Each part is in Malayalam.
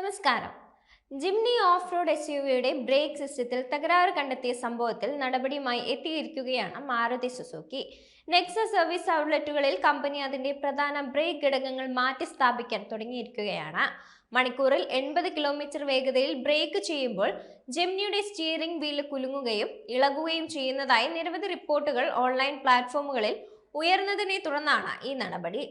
നമസ്കാരം. Jimny off road S U വിയുടെ ബ്രേക്ക് സിസ്റ്റത്തിൽ തകരാറ് കണ്ടെത്തിയ സംഭവത്തിൽ നടപടിയുമായി എത്തിയിരിക്കുകയാണ് മാരുതി സുസുക്കി നെക്സ സർവീസ് ഔട്ട്ലെറ്റുകളിൽ കമ്പനി അതിന്റെ പ്രധാന ബ്രേക്ക് ഘടകങ്ങൾ മാറ്റി സ്ഥാപിക്കാൻ തുടങ്ങിയിരിക്കുകയാണ്. മണിക്കൂറിൽ എൺപത് കിലോമീറ്റർ വേഗതയിൽ ബ്രേക്ക് ചെയ്യുമ്പോൾ ജെമ്നിയുടെ സ്റ്റിയറിംഗ് വീൽ കുലുങ്ങുകയും ഇളകുകയും ചെയ്യുന്നതായി നിരവധി റിപ്പോർട്ടുകൾ ഓൺലൈൻ പ്ലാറ്റ്ഫോമുകളിൽ ഉയർന്നതിനെ തുടർന്നാണ് ഈ നടപടി.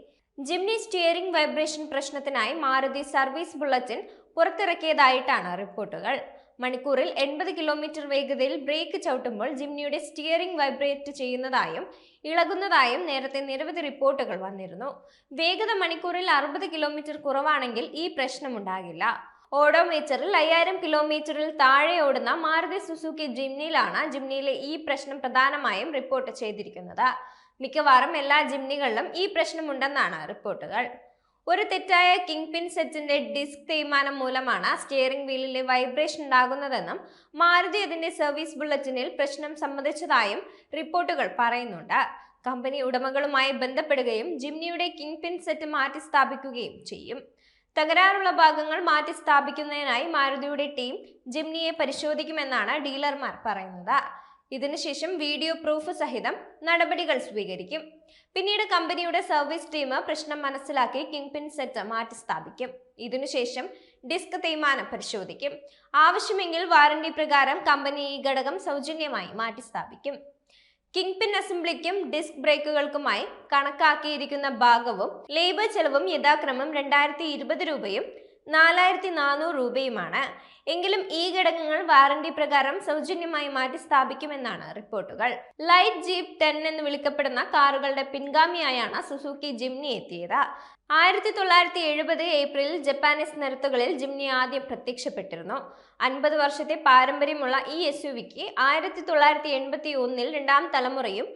ജിംനി സ്റ്റിയറിംഗ് വൈബ്രേഷൻ പ്രശ്നത്തിനായി മാരുതി സർവീസ് ബുള്ളറ്റിൻ പുറത്തിറക്കിയതായിട്ടാണ് റിപ്പോർട്ടുകൾ. മണിക്കൂറിൽ എൺപത് കിലോമീറ്റർ വേഗതയിൽ ബ്രേക്ക് ചവിട്ടുമ്പോൾ ജിംനിയുടെ സ്റ്റിയറിംഗ് വൈബ്രേറ്റ് ചെയ്യുന്നതായും ഇളകുന്നതായും നേരത്തെ നിരവധി റിപ്പോർട്ടുകൾ വന്നിരുന്നു. വേഗത മണിക്കൂറിൽ അറുപത് കിലോമീറ്റർ കുറവാണെങ്കിൽ ഈ പ്രശ്നമുണ്ടാകില്ല ഓഡോമീറ്ററിൽ അയ്യായിരം കിലോമീറ്ററിൽ താഴെ ഓടുന്ന മാരുതി സുസുക്കി ജിംനിയിലാണ് ജിംനിയിലെ ഈ പ്രശ്നം പ്രധാനമായും റിപ്പോർട്ട് ചെയ്തിരിക്കുന്നത്. മിക്കവാറും എല്ലാ ജിംനികളിലും ഈ പ്രശ്നമുണ്ടെന്നാണ് റിപ്പോർട്ടുകൾ. ഒരു തെറ്റായ കിങ് പിൻ സെറ്റിന്റെ ഡിസ്ക് തേയ്മാനം മൂലമാണ് സ്റ്റിയറിംഗ് വീലിലെ വൈബ്രേഷൻ ഉണ്ടാകുന്നതെന്നും മാരുതി അതിന്റെ സർവീസ് ബുള്ളറ്റിനിൽ പ്രശ്നം സമ്മതിച്ചതായും റിപ്പോർട്ടുകൾ പറയുന്നുണ്ട്. കമ്പനി ഉടമകളുമായി ബന്ധപ്പെടുകയും ജിംനിയുടെ കിങ് പിൻ സെറ്റ് മാറ്റി സ്ഥാപിക്കുകയും ചെയ്യും. തകരാറുള്ള ഭാഗങ്ങൾ മാറ്റി സ്ഥാപിക്കുന്നതിനായി മാരുതിയുടെ ടീം ജിംനിയെ പരിശോധിക്കുമെന്നാണ് ഡീലർമാർ പറയുന്നത്. ഇതിനുശേഷം വീഡിയോ പ്രൂഫ് സഹിതം നടപടികൾ സ്വീകരിക്കും. പിന്നീട് കമ്പനിയുടെ സർവീസ് ടീം പ്രശ്നം മനസ്സിലാക്കി കിങ് പിൻ സെറ്റ് മാറ്റി സ്ഥാപിക്കും. ഇതിനുശേഷം ഡിസ്ക് തേയ്മാനം പരിശോധിക്കും. ആവശ്യമെങ്കിൽ വാറണ്ടി പ്രകാരം കമ്പനി ഈ ഘടകം സൗജന്യമായി മാറ്റി സ്ഥാപിക്കും. കിങ് പിൻ അസംബ്ലിക്കും ഡിസ്ക് ബ്രേക്കുകൾക്കുമായി കണക്കാക്കിയിരിക്കുന്ന ഭാഗവും ലേബർ ചെലവും യഥാക്രമം രണ്ടായിരത്തി രൂപയും നാലായിരത്തി നാനൂറ് രൂപയുമാണ്. എങ്കിലും ഈ ഘടകങ്ങൾ വാറണ്ടി പ്രകാരം സൗജന്യമായി മാറ്റി സ്ഥാപിക്കുമെന്നാണ് റിപ്പോർട്ടുകൾ. ലൈറ്റ് ജീപ്പ് ടെൻ എന്ന് വിളിക്കപ്പെടുന്ന കാറുകളുടെ പിൻഗാമിയായാണ് സുസുക്കി ജിംനി എത്തിയത്. ആയിരത്തി തൊള്ളായിരത്തി എഴുപത് ഏപ്രിലിൽ ജപ്പാനീസ് നിരത്തുകളിൽ ജിംനി ആദ്യം പ്രത്യക്ഷപ്പെട്ടിരുന്നു. അൻപത് വർഷത്തെ പാരമ്പര്യമുള്ള ഈ എസ് യു വിക്ക് ആയിരത്തി തൊള്ളായിരത്തി എൺപത്തി ഒന്നിൽ രണ്ടാം തലമുറയും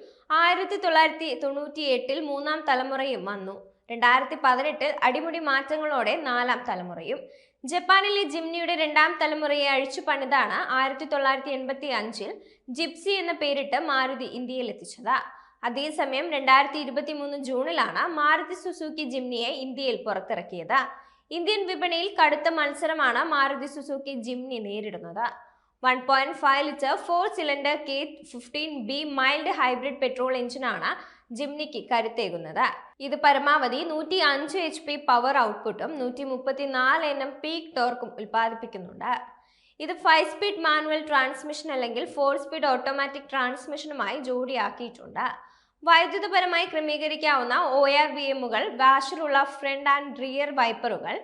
ആയിരത്തി തൊള്ളായിരത്തി തൊണ്ണൂറ്റി എട്ടിൽ മൂന്നാം തലമുറയും വന്നു. രണ്ടായിരത്തി പതിനെട്ടിൽ അടിമുടി മാറ്റങ്ങളോടെ നാലാം തലമുറയും ജപ്പാനിലെ ജിംനിയുടെ രണ്ടാം തലമുറയെ അഴിച്ചു പണിതാണ് ആയിരത്തി തൊള്ളായിരത്തി എൺപത്തി അഞ്ചിൽ ജിപ്സി എന്ന പേരിട്ട് മാരുതി ഇന്ത്യയിൽ എത്തിച്ചത് അതേസമയം രണ്ടായിരത്തി ഇരുപത്തി മൂന്ന് ജൂണിലാണ് മാരുതി സുസുക്കി ജിംനിയെ ഇന്ത്യയിൽ പുറത്തിറക്കിയത്. ഇന്ത്യൻ വിപണിയിൽ കടുത്ത മത്സരമാണ് മാരുതി സുസുക്കി ജിംനി നേരിടുന്നത്. One point five litre four cylinder K fifteen B mild hybrid petrol എഞ്ചിനാണ് ജിംനിക്ക് കരുത്തേകുന്നത്. ഇത് പരമാവധി നൂറ്റി അഞ്ച് എച്ച് പി പവർ ഔട്ട്പുട്ടും നൂറ്റി മുപ്പത്തി നാല് എൻ എം പീക്ക് ടോർക്കും ഉൽപ്പാദിപ്പിക്കുന്നുണ്ട്. ഇത് ഫൈവ് സ്പീഡ് മാനുവൽ ട്രാൻസ്മിഷൻ അല്ലെങ്കിൽ ഫോർ സ്പീഡ് ഓട്ടോമാറ്റിക് ട്രാൻസ്മിഷനുമായി ജോഡിയാക്കിയിട്ടുണ്ട്. വൈദ്യുതപരമായി ക്രമീകരിക്കാവുന്ന ഒ ആർ വി എമ്മുകൾ വാഷറുള്ള front and rear വൈപ്പറുകൾ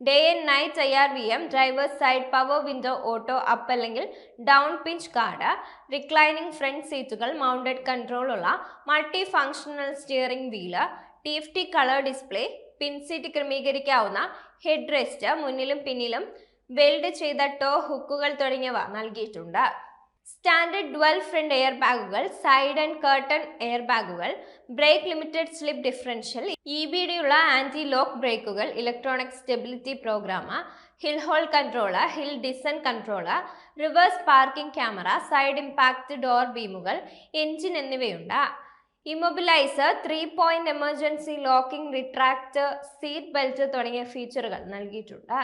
day and night I R V M driver's side power window auto up അല്ലെങ്കിൽ down pinch guard reclining front സീറ്റുകൾ മൗണ്ടഡ് കൺട്രോൾ ഉള്ള multi functional steering wheel T F T colour display പിൻ സീറ്റ് ക്രമീകരിക്കാവുന്ന ഹെഡ് റെസ്റ്റ് മുന്നിലും പിന്നിലും വെൽഡ് ചെയ്ത ടോ ഹുക്കുകൾ തുടങ്ങിയവ നൽകിയിട്ടുണ്ട്. സ്റ്റാൻഡേർഡ് ഡ്വൽ ഫ്രണ്ട് എയർ ബാഗുകൾ സൈഡ് ആൻഡ് കർട്ടൺ എയർ ബാഗുകൾ brake limited slip differential E B ഡിയുള്ള anti lock ബ്രേക്കുകൾ electronic stability program hill hold controller hill descent controller reverse parking camera side impact door ബീമുകൾ engine എന്നിവയുണ്ട്. Immobiliser three point emergency locking retract seat belt തുടങ്ങിയ ഫീച്ചറുകൾ നൽകിയിട്ടുണ്ട്.